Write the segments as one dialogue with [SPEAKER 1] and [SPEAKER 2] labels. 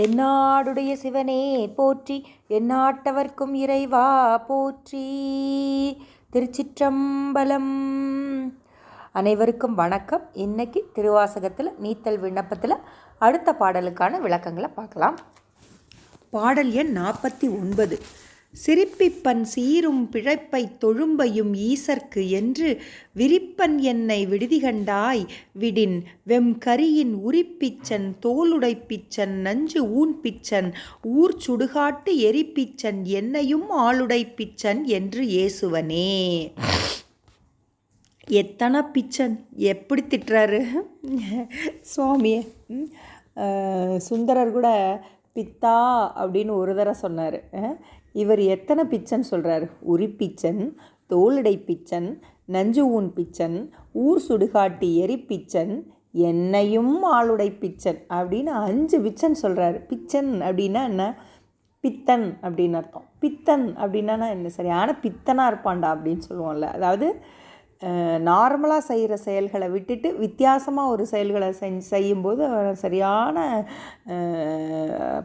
[SPEAKER 1] தென்னாடுடைய சிவனே போற்றி. எந்நாட்டவர்க்கும் இறைவா போற்றி. திருச்சிற்றம்பலம். அனைவருக்கும் வணக்கம். இன்னைக்கு திருவாசகத்தில் நீத்தல் விண்ணப்பத்தில் அடுத்த பாடலுக்கான விளக்கங்களை பார்க்கலாம். பாடல் எண் நாற்பத்தி ஒன்பது. சிரிப்பிப்பன் சீரும் பிழைப்பைத் தொழும்பையும் ஈசர்க்கு என்று விரிப்பன் என்னை விடுதிகண்டாய். விடின் வெம் கரியின் உரிப்பிச்சன் தோலுடைப்பிச்சன் நஞ்சு ஊன்பிச்சன் ஊர் சுடுகாட்டு எரிப்பிச்சன் என்னையும் ஆளுடைப்பிச்சன் என்று ஏசுவனே எத்தனை பிச்சன்? எப்படி திட்டுறாரு? சுவாமியே சுந்தரர் கூட பித்தா அப்படின்னு ஒரு தடவை சொன்னார். இவர் எத்தனை பிச்சன் சொல்கிறாரு உரிப்பிச்சன் தோலுடை பிச்சன் நஞ்சு ஊன் பிச்சன் ஊர் சுடுகாட்டி எரி பிச்சன் என்னையும் ஆளுடை பிச்சன் அப்படின்னு அஞ்சு பிச்சன் சொல்கிறாரு பிச்சன் அப்படின்னா என்ன? பித்தன் அப்படின்னு அர்த்தம். பித்தன் அப்படின்னா என்ன? சரியான பித்தனாக இருப்பான்டா அப்படின்னு சொல்லுவோம்ல. அதாவது நார்மலாக செய்கிற செயல்களை விட்டுட்டு வித்தியாசமாக ஒரு செயல்களை செஞ் செய்யும்போது அவன் சரியான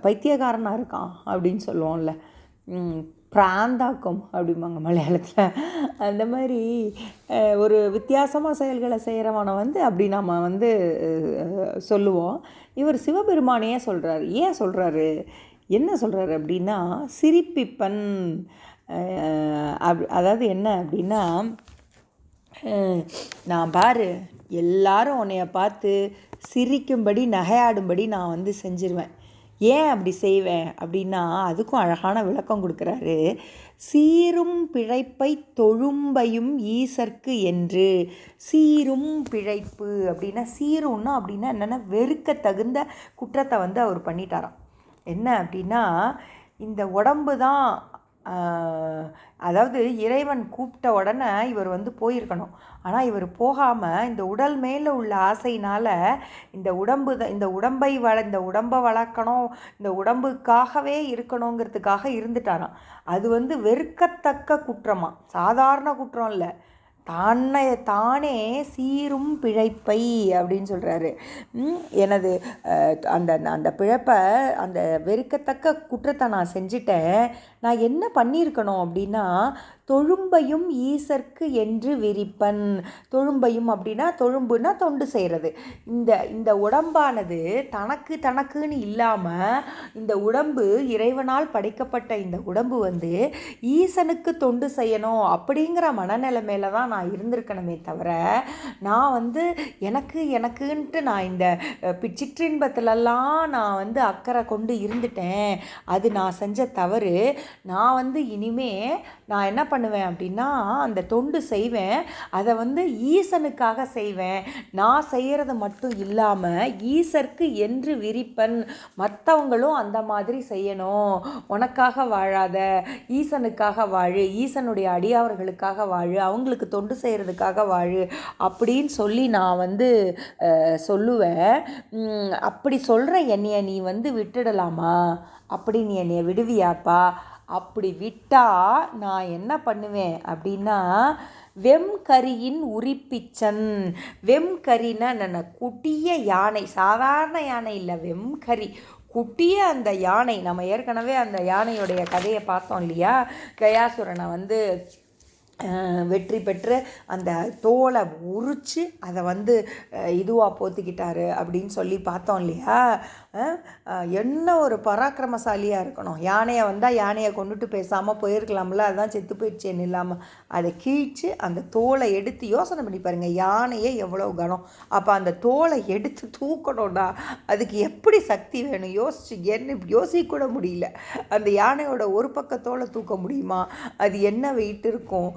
[SPEAKER 1] பைத்தியக்காரனாக இருக்கான் அப்படின்னு சொல்லுவோம்ல. பிராந்தாக்கம் அப்படிம்பாங்க மலையாளத்தில். அந்த மாதிரி ஒரு வித்தியாசமாக செயல்களை செய்கிறவனை வந்து அப்படி நம்ம வந்து சொல்லுவோம். இவர் சிவபெருமானையே சொல்கிறாரு ஏன் சொல்கிறாரு என்ன சொல்கிறாரு அப்படின்னா சிரிப்பிப்பன் அப் அதாவது என்ன அப்படின்னா நான் பாரு எல்லாரும் உன்னைய பார்த்து சிரிக்கும்படி நகையாடும்படி நான் வந்து செஞ்சிருவேன். ஏன் அப்படி செய்வேன் அப்படின்னா அதுக்கும் அழகான விளக்கம் கொடுக்குறாரு. சீரும் பிழைப்பை தொழும்பையும் ஈசர்க்கு என்று. சீரும் பிழைப்பு அப்படின்னா சீரும்னா அப்படின்னா என்னென்னா வெறுக்க தகுந்த குற்றத்தை வந்து அவர் பண்ணிட்டாராம். என்ன அப்படின்னா இந்த உடம்பு தான் அதாவது இறைவன் கூப்பிட்ட உடனே இவர் வந்து போயிருக்கணும். ஆனால் இவர் போகாமல் இந்த உடல் மேலே உள்ள ஆசையினால் இந்த உடம்பு தான் இந்த உடம்பை வள இந்த உடம்பை வளர்க்கணும் இந்த உடம்புக்காகவே இருக்கணுங்கிறதுக்காக இருந்துட்டாராம். அது வந்து வெறுக்கத்தக்க குற்றமாக சாதாரண குற்றம் இல்லை. தானே தானே சீரும் பிழைப்பை அப்படின்னு சொல்கிறாரு எனது அந்த அந்த பிழைப்பை அந்த வெறுக்கத்தக்க குற்றத்தை நான் செஞ்சிட்டேன். நான் என்ன பண்ணியிருக்கணும் அப்படின்னா தொழும்பையும் ஈசற்கு என்று விரிப்பன். தொழும்பையும் அப்படின்னா தொழும்புனா தொண்டு செய்கிறது இந்த இந்த உடம்பானது தனக்கு தனக்குன்னு இல்லாமல் இந்த உடம்பு இறைவனால் படைக்கப்பட்ட இந்த உடம்பு வந்து ஈசனுக்கு தொண்டு செய்யணும் அப்படிங்கிற மனநிலைமையில தான் நான் இருந்திருக்கணுமே தவிர நான் வந்து எனக்கு எனக்குன்ட்டு நான் இந்த அஹ், பி- நான் வந்து அக்கறை கொண்டு இருந்துட்டேன். அது நான் செஞ்ச தவறு. நான் வந்து இனிமே நான் என்ன பண்ணுவேன் அப்படின்னா அந்த தொண்டு செய்வேன். அதை வந்து ஈசனுக்காக செய்வேன். நான் செய்கிறது மட்டும் இல்லாமல் ஈசருக்கு என்று விரிப்பன். மற்றவங்களும் அந்த மாதிரி செய்யணும். உனக்காக வாழாத ஈசனுக்காக வாழு ஈசனுடைய அடியாவர்களுக்காக வாழு அவங்களுக்கு தொண்டு செய்கிறதுக்காக வாழு அப்படின்னு சொல்லி நான் வந்து சொல்லுவேன். அப்படி சொல்கிற என்னைய நீ வந்து விட்டுடலாமா? அப்படி நீ என்னைய விடுவியாப்பா? அப்படி விட்டால் நான் என்ன பண்ணுவேன் அப்படின்னா வெம்கரியின் உரிப்பிச்சன். வெம்கரின்னா என்னென்ன? குட்டிய யானை. சாதாரண யானை இல்லை வெம்கரி. குட்டிய அந்த யானை. நம்ம ஏற்கனவே அந்த யானையுடைய கதையை பார்த்தோம் இல்லையா? கயாசுரனை வந்து வெற்றி பெற்று அந்த தோலை உரித்து அதை வந்து இதுவாக போத்திக்கிட்டாரு அப்படின்னு சொல்லி பார்த்தோம் இல்லையா? என்ன ஒரு பராக்கிரமசாலியாக இருக்கணும். யானையை வந்தால் யானையை கொண்டுட்டு பேசாமல் போயிருக்கலாம்ல? அதுதான் செத்து போயிடுச்சேன்னு இல்லாமல் அதை கீழ்ச்சி அந்த தோலை எடுத்து யோசனை பண்ணி பாருங்கள் யானையே எவ்வளோ கனம். அப்போ அந்த தோலை எடுத்து தூக்கணும்னா அதுக்கு எப்படி சக்தி வேணும்? யோசிச்சு என்ன யோசிக்க கூட முடியல. அந்த யானையோட ஒரு பக்க தோலை தூக்க முடியுமா? அது என்ன வெயிட் இருக்கும்?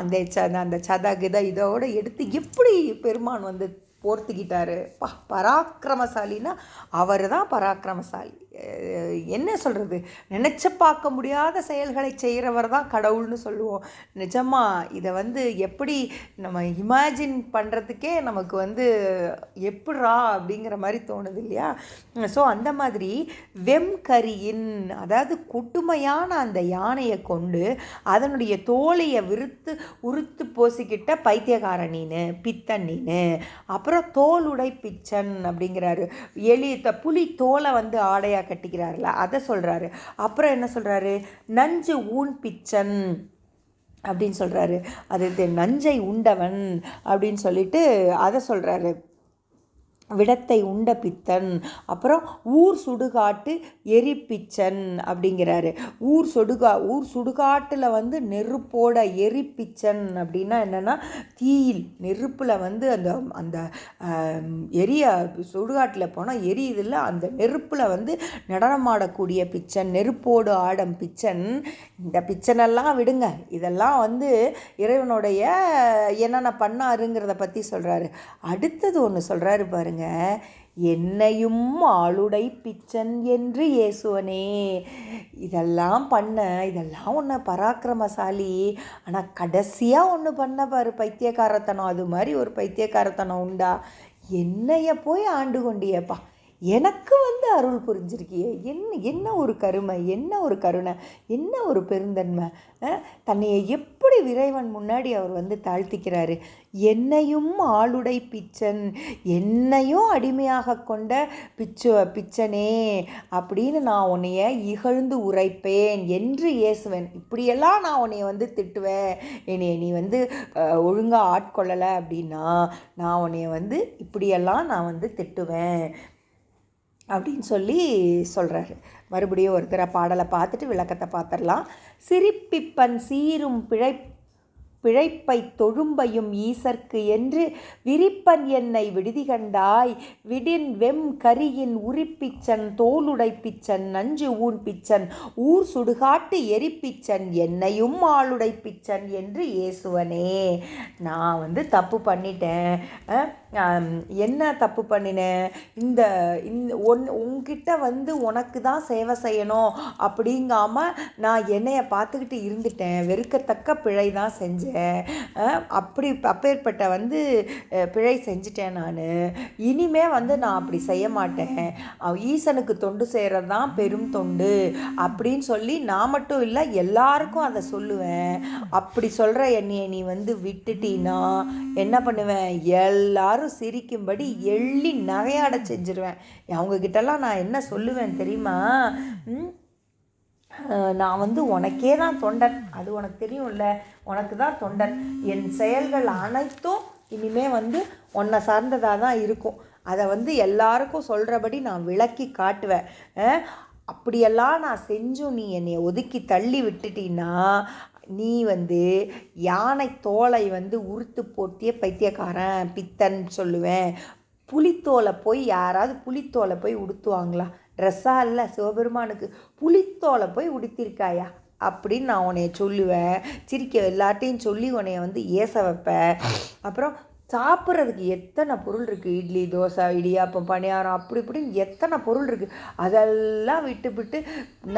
[SPEAKER 1] அந்த ச அந்த சத கித இதோட எடுத்து எப்படி பெருமான் வந்து போர்த்துக்கிட்டாரு? பா பராக்கிரமசாலின்னா அவர் தான் பராக்கிரமசாலி. என்ன சொல்கிறது நினச்சி பார்க்க முடியாத செயல்களை செய்கிறவர் தான் கடவுள்னு சொல்லுவோம். நிஜமா இதை வந்து எப்படி நம்ம இமேஜின் பண்ணுறதுக்கே நமக்கு வந்து எப்படா அப்படிங்கிற மாதிரி தோணுது இல்லையா? ஸோ அந்த மாதிரி வெம்கரியின் அதாவது குட்டுமையான அந்த யானையை கொண்டு அதனுடைய தோலையை விருத்து உறுத்து போசிக்கிட்ட பைத்தியக்கார நீனு நீனு அப்புறம் தோலுடை பிச்சன் அப்படிங்கிறாரு. எலி த புலி தோலை வந்து ஆடையா சேலையாக கட்டிக்கிறாருல அதை சொல்கிறாரு அப்புறம் என்ன சொல்கிறாரு நஞ்சு ஊன் பிச்சன் அப்படின்னு சொல்கிறாரு அது நஞ்சை உண்டவன் அப்படின்னு சொல்லிட்டு அதை சொல்கிறாரு விடத்தை உண்ட பித்தன். அப்புறம் ஊர் சுடுகாட்டு எரிப்பிச்சன் அப்படிங்கிறாரு. ஊர் சுடுகா ஊர் சுடுகாட்டில் வந்து நெருப்போட எரிப்பிச்சன் அப்படின்னா என்னென்னா தீயில் நெருப்பில் வந்து அந்த அந்த எரிய சுடுகாட்டில் போனால் எரியுதில்ல அந்த நெருப்பில் வந்து நடனமாடக்கூடிய பிச்சன் நெருப்போடு ஆடம் பிச்சன். இந்த பிச்சனெல்லாம் விடுங்க. இதெல்லாம் வந்து இறைவனுடைய என்னென்ன பண்ணாருங்கிறத பற்றி சொல்கிறாரு அடுத்தது ஒன்று சொல்கிறாரு பாருங்க. என்னையும் ஆளுடை பிச்சன் என்று இயேசுவனே. இதெல்லாம் பண்ண இதெல்லாம் ஒன்று பராக்கிரமசாலி. ஆனால் கடைசியாக ஒன்று பண்ண பாரு பைத்தியக்காரத்தனம். அது மாதிரி ஒரு பைத்தியக்காரத்தனம் உண்டா? என்னைய போய் ஆண்டு கொண்டியப்பா. எனக்கு வந்து அருள் புரிஞ்சிருக்கியே. என்ன என்ன ஒரு கருமை என்ன ஒரு கருணை என்ன ஒரு பெருந்தன்மை தன்னையை எப்படி விரைவன் முன்னாடி அவர் வந்து தாழ்த்திக்கிறாரு? என்னையும் ஆளுடை பிச்சன் என்னையும் அடிமையாக கொண்ட பிச்சு பிச்சனே அப்படின்னு நான் உன்னைய இகழ்ந்து உரைப்பேன் என்று இயேசுவேன். இப்படியெல்லாம் நான் உன்னைய வந்து திட்டுவேன். என்னைய நீ வந்து ஒழுங்காக ஆட்கொள்ளலை அப்படின்னா நான் உன்னைய வந்து இப்படியெல்லாம் நான் வந்து திட்டுவேன். அப்படின்னு சொல்லி சொல்கிறாரு மறுபடியும் ஒரு தடவை பாடலை பார்த்துட்டு விளக்கத்தை பார்த்துடலாம். சிரிப்பிப்பன் சீரும் பிழை பிழைப்பை தொழும்பையும் ஈசர்க்கு என்று விரிப்பன் என்னை விடுதி கண்டாய். விடின் வெம் கரியின் உரிப்பிச்சன் தோலுடைப்பிச்சன் நஞ்சு ஊன் பிச்சன் ஊர் சுடுகாட்டு எரிப்பிச்சன் என்னையும் ஆளுடைப்பிச்சன் என்று இயேசுவனே. நான் வந்து தப்பு பண்ணிட்டேன். என்ன தப்பு பண்ணினேன் இந்த இந்த ஒன் உங்ககிட்ட வந்து உனக்கு தான் சேவை செய்யணும். அப்படிங்காம நான் என்னைய பார்த்துக்கிட்டு இருந்துட்டேன். வெறுக்கத்தக்க பிழை தான் செஞ்சேன். அப்படி அப்பேற்பட்ட வந்து பிழை செஞ்சிட்டேன் நான். இனிமே வந்து நான் அப்படி செய்ய மாட்டேன். ஈசனுக்கு தொண்டு செய்கிறது தான் பெரும் தொண்டு. அப்படின்னு சொல்லி நான் மட்டும் இல்லை எல்லாருக்கும் அதை சொல்லுவேன். அப்படி சொல்கிற என்னையை நீ வந்து விட்டுட்டீன்னா என்ன பண்ணுவேன்? எல்லாரும் சிரிக்கும்படி எள்ளி நகையாட செஞ்சிருவேன். அவங்கக்கிட்டலாம் நான் என்ன சொல்லுவேன் தெரியுமா? நான் வந்து உனக்கே தான் தொண்டன். அது உனக்கு தெரியும்ல. உனக்கு தான் தொண்டன். என் செயல்கள் அனைத்தும் இனிமே வந்து உன்னை சார்ந்ததாக தான் இருக்கும். அதை வந்து எல்லாருக்கும் சொல்கிறபடி நான் விளக்கி காட்டுவேன். அப்படியெல்லாம் நான் செஞ்சும் நீ என்னை ஒதுக்கி தள்ளி விட்டுட்டீன்னா நீ வந்து யானை தோலை வந்து உறுத்து போட்டிய பைத்தியக்காரன் பித்தன் சொல்லுவேன். புளித்தோலை போய் யாராவது புளித்தோலை போய் உடுத்துவாங்களா? ட்ரெஸ்ஸாக இல்லை சிவபெருமானுக்கு புளித்தோலை போய் உடுத்திருக்காயா? அப்படின்னு நான் உன்னைய சொல்லுவேன். சிரிக்க எல்லாட்டையும் சொல்லி உன்னைய வந்து ஏச வைப்பேன். அப்புறம் சாப்பிட்றதுக்கு எத்தனை பொருள் இருக்குது இட்லி தோசை இடியாப்பம் பணியாரம் அப்படி இப்படின்னு எத்தனை பொருள் இருக்குது அதெல்லாம் விட்டு விட்டு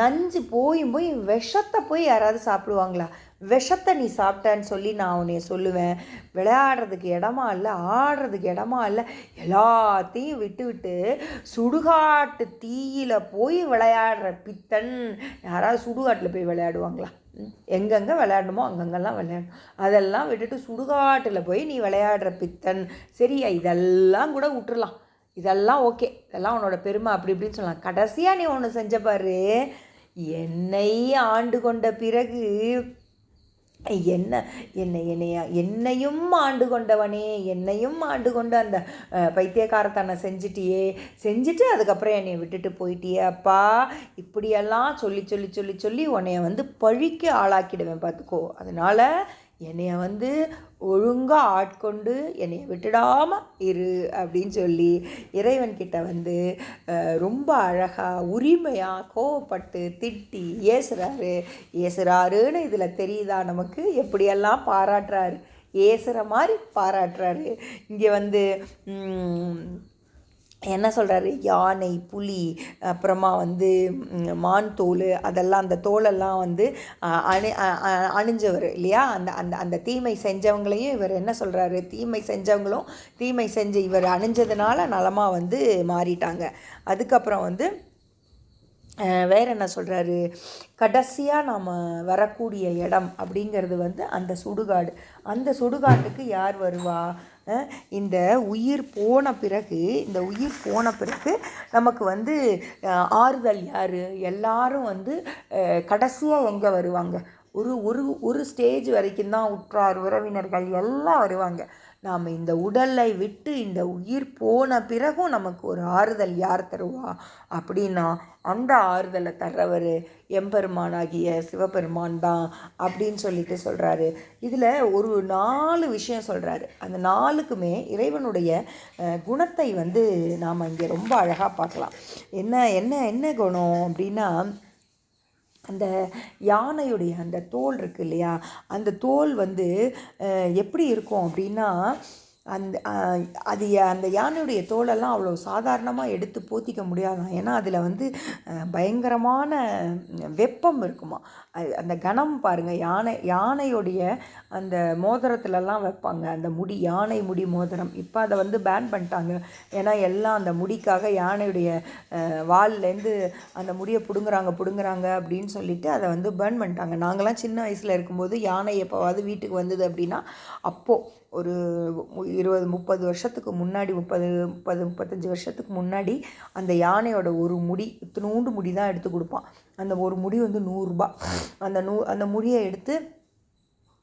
[SPEAKER 1] நஞ்சு போய் போய் விஷத்தை போய் யாராவது சாப்பிடுவாங்களா? விஷத்தை நீ சாப்பிட்டேன்னு சொல்லி நான் உன்னைய சொல்லுவேன். விளையாடுறதுக்கு இடமா இல்லை ஆடுறதுக்கு இடமா இல்லை எல்லாத்தையும் விட்டு விட்டு சுடுகாட்டு தீயில் போய் விளையாடுற பித்தன். யாராவது சுடுகாட்டில் போய் விளையாடுவாங்களா? எங்கெங்கே விளையாடணுமோ அங்கங்கெல்லாம் விளையாடணும் அதெல்லாம் விட்டுட்டு சுடுகாட்டில் போய் நீ விளையாடுற பித்தன். சரியா? இதெல்லாம் கூட விட்டுறலாம். இதெல்லாம் ஓகே. இதெல்லாம் உன்னோட பெருமை அப்படி இப்படின்னு சொல்லலாம். கடைசியாக நீ ஒன்று செஞ்ச பாரு. என்னை ஆண்டு கொண்ட பிறகு என்ன என்னை என்னைய என்னையும் ஆண்டு கொண்டவனே என்னையும் ஆண்டு கொண்டு அந்த பைத்தியக்காரத்தனை செஞ்சிட்டியே செஞ்சுட்டு அதுக்கப்புறம் என்னை விட்டுட்டு போயிட்டியே. அப்பா இப்படியெல்லாம் சொல்லி சொல்லி சொல்லி சொல்லி உன்னைய வந்து பழிக்கு ஆளாக்கிடுவேன் பார்த்துக்கோ அதனால் என்னைய வந்து ஒழுங்காக ஆட்கொண்டு என்னை விட்டுடாமல் இரு அப்படின்னு சொல்லி இறைவன்கிட்ட வந்து ரொம்ப அழகாக உரிமையாக கோவப்பட்டு திட்டி ஏசுறாரு. ஏசுறாருன்னு இதில் தெரியுதா நமக்கு? எப்படியெல்லாம் பாராட்டுறாரு? ஏசுகிற மாதிரி பாராட்டுறாரு. இங்கே வந்து என்ன சொல்கிறாரு யானை புலி அப்புறமா வந்து மான் தோல் அதெல்லாம் அந்த தோலெல்லாம் வந்து அணி அ- அணிஞ்சவர் இல்லையா? அந்த அந்த அந்த தீமை செஞ்சவங்களையும் இவர் என்ன சொல்கிறாரு தீமை செஞ்சவங்களும் தீமை செஞ்ச இவர் அணிஞ்சதுனால நலமாக வந்து மாறிட்டாங்க. அதுக்கப்புறம் வந்து வேறு என்ன சொல்கிறாரு கடைசியாக நாம் வரக்கூடிய இடம் அப்படிங்கிறது வந்து அந்த சுடுகாடு. அந்த சுடுகாட்டுக்கு யார் வருவா? இந்த உயிர் போன பிறகு இந்த உயிர் போன பிறகு நமக்கு வந்து ஆறுதல் யார்? எல்லாரும் வந்து கடைசியாக எங்கே வருவாங்க? ஒரு ஒரு ஒரு ஸ்டேஜ் வரைக்கும் தான் உற்றார் உறவினர்கள் எல்லாம் வருவாங்க. நாம் இந்த உடலை விட்டு இந்த உயிர் போன பிறகும் நமக்கு ஒரு ஆறுதல் யார் தருவா? அப்படின்னா அந்த ஆறுதலை தர்றவர் எம்பெருமானாகிய சிவபெருமான் தான் அப்படின்னு சொல்லிட்டு சொல்கிறாரு இதில் ஒரு நாலு விஷயம் சொல்கிறாரு அந்த நாளுக்குமே இறைவனுடைய குணத்தை வந்து நாம் இங்கே ரொம்ப அழகாக பார்க்கலாம். என்ன என்ன என்ன குணம் அப்படின்னா அந்த யானையுடைய அந்த தோல் இருக்குது இல்லையா அந்த தோல் வந்து எப்படி இருக்கும் அப்படின்னா அந்த அது அந்த யானையுடைய தோலெல்லாம் அவ்வளோ சாதாரணமாக எடுத்து போத்திக்க முடியாதான் ஏன்னா அதில் வந்து பயங்கரமான வெப்பம் இருக்குமா. அந்த கணம் பாருங்கள் யானை யானையுடைய அந்த மோதிரத்துலலாம் வைப்பாங்க. அந்த முடி யானை முடி மோதிரம். இப்போ அதை வந்து பேன் பண்ணிட்டாங்க. ஏன்னா எல்லாம் அந்த முடிக்காக யானையுடைய வால்லேருந்து அந்த முடியை பிடுங்குறாங்க பிடுங்குறாங்க அப்படின்னு சொல்லிட்டு அதை வந்து பேர்ன் பண்ணிட்டாங்க. நாங்களாம் சின்ன வயசில் இருக்கும்போது யானை எப்போவாது வீட்டுக்கு வந்தது அப்படின்னா அப்போது ஒரு இருபது முப்பது வருஷத்துக்கு முன்னாடி முப்பது முப்பது முப்பத்தஞ்சு வருஷத்துக்கு முன்னாடி அந்த யானையோட ஒரு முடி இத்தினூண்டு முடி தான் எடுத்து கொடுப்பான். அந்த ஒரு முடி வந்து நூறுரூபா அந்த நூ அந்த முடியை எடுத்து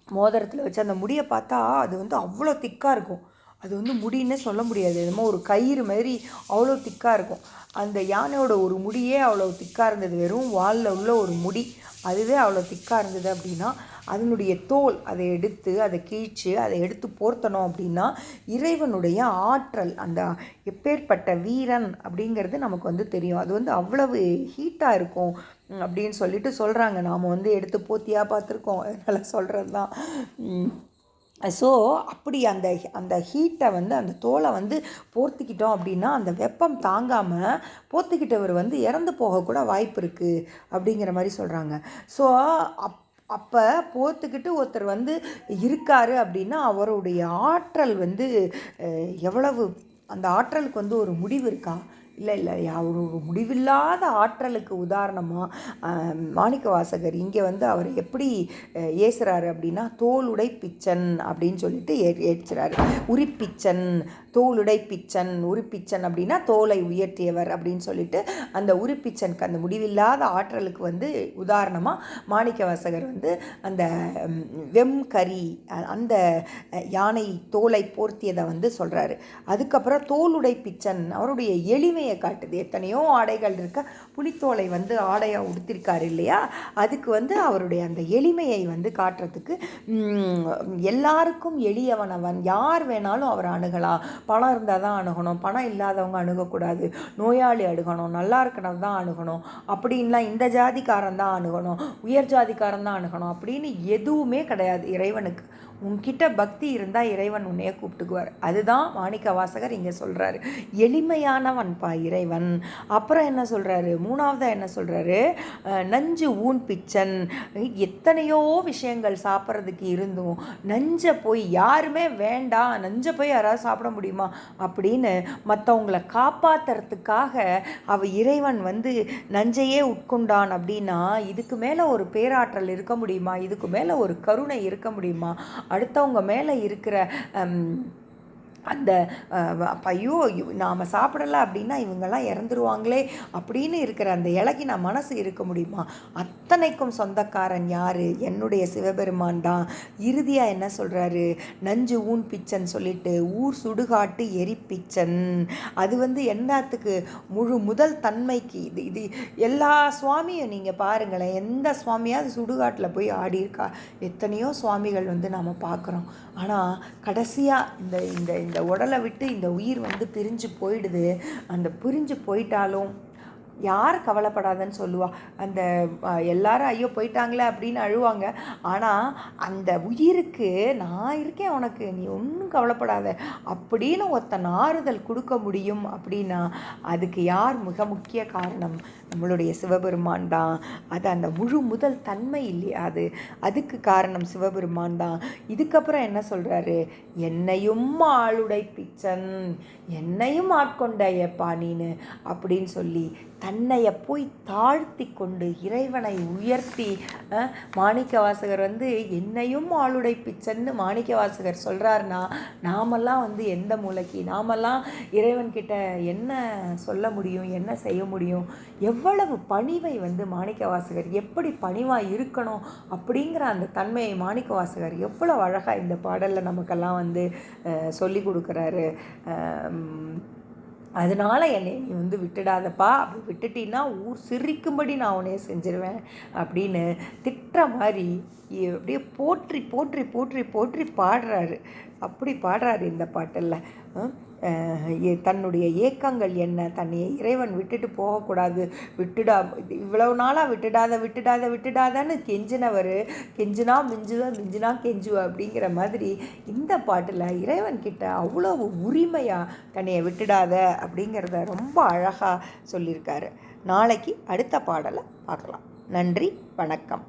[SPEAKER 1] மோதிரத்தில் வச்சு அந்த முடியை பார்த்தா அது வந்து அவ்வளோ திக்காக இருக்கும். அது வந்து முடின்னே சொல்ல முடியாது. என்னமோ ஒரு கயிறு மாதிரி அவ்வளோ திக்காக இருக்கும். அந்த யானையோட ஒரு முடியே அவ்வளோ திக்காக இருந்தது. வெறும் வாலில் உள்ள ஒரு முடி. அதுவே அவ்வளோ திக்காக இருந்தது அப்படின்னா அதனுடைய தோல் அதை எடுத்து அதை கீழ்ச்சி அதை எடுத்து போர்த்தணும் அப்படின்னா இறைவனுடைய ஆற்றல் அந்த எப்பேற்பட்ட வீரன் அப்படிங்கிறது நமக்கு வந்து தெரியும். அது வந்து அவ்வளவு ஹீட்டாக இருக்கும் அப்படின்னு சொல்லிட்டு சொல்கிறாங்க நாம் வந்து எடுத்து போத்தியாக பார்த்துருக்கோம். அதனால் சொல்கிறது தான் ஸோ அப்படி அந்த அந்த ஹீட்டை வந்து அந்த தோலை வந்து போர்த்திக்கிட்டோம் அப்படின்னா அந்த வெப்பம் தாங்காமல் போர்த்திக்கிட்டவர் வந்து இறந்து போகக்கூட வாய்ப்பு இருக்குது அப்படிங்கிற மாதிரி சொல்கிறாங்க ஸோ அப் அப்போ போர்த்துக்கிட்டு ஒருத்தர் வந்து இருக்கார் அப்படின்னா அவருடைய ஆற்றல் வந்து எவ்வளவு அந்த ஆற்றலுக்கு வந்து ஒரு முடிவு இருக்கா? இல்லை இல்லை அவர் ஒரு முடிவில்லாத ஆற்றலுக்கு உதாரணமாக மாணிக்க வாசகர் இங்கே வந்து அவர் எப்படி ஏசுகிறாரு அப்படின்னா தோலுடை பிச்சன் அப்படின்னு சொல்லிட்டு ஏ ஏற்றுறாரு உரிப்பிச்சன் தோலுடை பிச்சன் உருப்பிச்சன் அப்படின்னா தோலை உயர்த்தியவர் அப்படின்னு சொல்லிட்டு அந்த உருப்பிச்சனுக்கு அந்த முடிவில்லாத ஆற்றலுக்கு வந்து உதாரணமாக மாணிக்க வாசகர் வந்து அந்த வெம் கரி அந்த யானை தோலை போர்த்தியதை வந்து சொல்கிறாரு அதுக்கப்புறம் தோலுடை பிச்சன் அவருடைய எளிமையை எளிமையை காட்டுது. எத்தனையோ ஆடைகள் இருக்க புலித்தோலை வந்து ஆடையாக உடுத்திருக்காரு இல்லையா? அதுக்கு வந்து அவருடைய அந்த எளிமையை வந்து காட்டுறதுக்கு எல்லாருக்கும் எளியவன் அவன் யார் வேணாலும் அவர் அணுகலாம் பணம் இருந்தால் தான் அணுகணும் பணம் இல்லாதவங்க அணுகக்கூடாது நோயாளி அணுகணும் நல்லா இருக்கணும் தான் அணுகணும் அப்படின்லாம் இந்த ஜாதிக்காரன் தான் அணுகணும் உயர் ஜாதிக்காரன் தான் அணுகணும் அப்படின்னு எதுவுமே கிடையாது இறைவனுக்கு. உன்கிட்ட பக்தி இருந்தால் இறைவன் உன்னைய கூப்பிட்டுக்குவார். அதுதான் மாணிக்க வாசகர் இங்கே சொல்கிறாரு எளிமையானவன்பா இறைவன். அப்புறம் என்ன சொல்கிறாரு மூணாவதாக என்ன சொல்கிறாரு நஞ்சு ஊன் பிச்சன். எத்தனையோ விஷயங்கள் சாப்பிட்றதுக்கு இருந்தும் நஞ்சை போய் யாருமே வேண்டாம் நஞ்சை போய் யாராவது சாப்பிட முடியுமா? அப்படின்னு மற்றவங்களை காப்பாற்றுறதுக்காக அவ இறைவன் வந்து நஞ்சையே உட்கொண்டான் அப்படின்னா இதுக்கு மேலே ஒரு பேராற்றல் இருக்க முடியுமா? இதுக்கு மேலே ஒரு கருணை இருக்க முடியுமா? அடுத்தவங்க மேலே இருக்கிற அந்த ஐயோ நாம் சாப்பிடலை அப்படின்னா இவங்கெல்லாம் இறந்துருவாங்களே அப்படின்னு இருக்கிற அந்த இலகின மனசு இருக்க முடியுமா? அத்தனைக்கும் சொந்தக்காரன் யார்? என்னுடைய சிவபெருமான் தான். இறுதியாக என்ன சொல்கிறாரு நஞ்சு ஊன் பிச்சன் சொல்லிட்டு ஊர் சுடுகாட்டு எரிப்பிச்சன் அது வந்து என்னத்துக்கு முழு முதல் தன்மைக்கு இது இது எல்லா சுவாமியும் நீங்கள் பாருங்களேன் எந்த சுவாமியாவது சுடுகாட்டில் போய் ஆடி இருக்கா எத்தனையோ சுவாமிகள் வந்து நாம் பார்க்குறோம் ஆனால் கடைசியாக இந்த இந்த இந்த உடலை விட்டு இந்த உயிர் வந்து பிரிஞ்சு போயிடுது. அந்த பிரிஞ்சு போயிட்டாலும் யார் கவலைப்படாதன்னு சொல்லுவா. அந்த எல்லாரும் ஐயோ போயிட்டாங்களே அப்படின்னு அழுவாங்க. ஆனால் அந்த உயிருக்கு நான் இருக்கேன் உனக்கு நீ ஒன்றும் கவலைப்படாத. அப்படின்னு ஒருத்தன் ஆறுதல் கொடுக்க முடியும் அப்படின்னா அதுக்கு யார் மிக முக்கிய காரணம்? நம்மளுடைய சிவபெருமான் தான். அது அந்த முழு முதல் தன்மை இல்லையா அது? அதுக்கு காரணம் சிவபெருமான் தான். இதுக்கப்புறம் என்ன சொல்கிறாரு என்னையும் ஆளுடை பிச்சன் என்னையும் ஆட்கொண்ட ஏப்பா நீனு அப்படின்னு சொல்லி தன்னைய போய் தாழ்த்தி கொண்டு இறைவனை உயர்த்தி மாணிக்க மாணிக்கவாசகர் வந்து என்னையும் ஆளுடை பிச்சன்னு மாணிக்கவாசகர் சொல்கிறாருன்னா நாமெல்லாம் வந்து எந்த மூளைக்கு நாமெல்லாம் இறைவன்கிட்ட என்ன சொல்ல முடியும்? என்ன செய்ய முடியும்? எவ்வளவு பணிவை வந்து மாணிக்கவாசகர் எப்படி பணிவாக இருக்கணும் அப்படிங்கிற அந்த தன்மையை மாணிக்கவாசகர் எவ்வளோ அழகாக இந்த பாடலில் நமக்கெல்லாம் வந்து சொல்லி கொடுக்குறாரு. அதனால என்னை நீ வந்து விட்டுடாதப்பா. அப்படி விட்டுட்டின்னா ஊர் சிரிக்கும்படி நான் உன்னைய செஞ்சிருவேன் அப்படின்னு திட்டுற மாதிரி அப்படியே போற்றி போற்றி போற்றி போற்றி பாடுறாரு. அப்படி பாடுறாரு இந்த பாட்டில் தன்னுடைய ஏக்கங்கள் என்ன? தன்னை இறைவன் விட்டுட்டு போகக்கூடாது. விட்டுடா இவ்வளவு நாளாக விட்டுடாத விட்டுடாத விட்டுடாதன்னு கெஞ்சினவர் கெஞ்சினா மிஞ்சுவ மிஞ்சினா கெஞ்சுவ அப்படிங்கிற மாதிரி இந்த பாட்டில் இறைவன் கிட்ட அவ்வளவு உரிமையாக தன்னைய விட்டுடாத அப்படிங்கிறத ரொம்ப அழகாக சொல்லியிருக்காரு. நாளைக்கு அடுத்த பாடலை பார்க்கலாம். நன்றி வணக்கம்.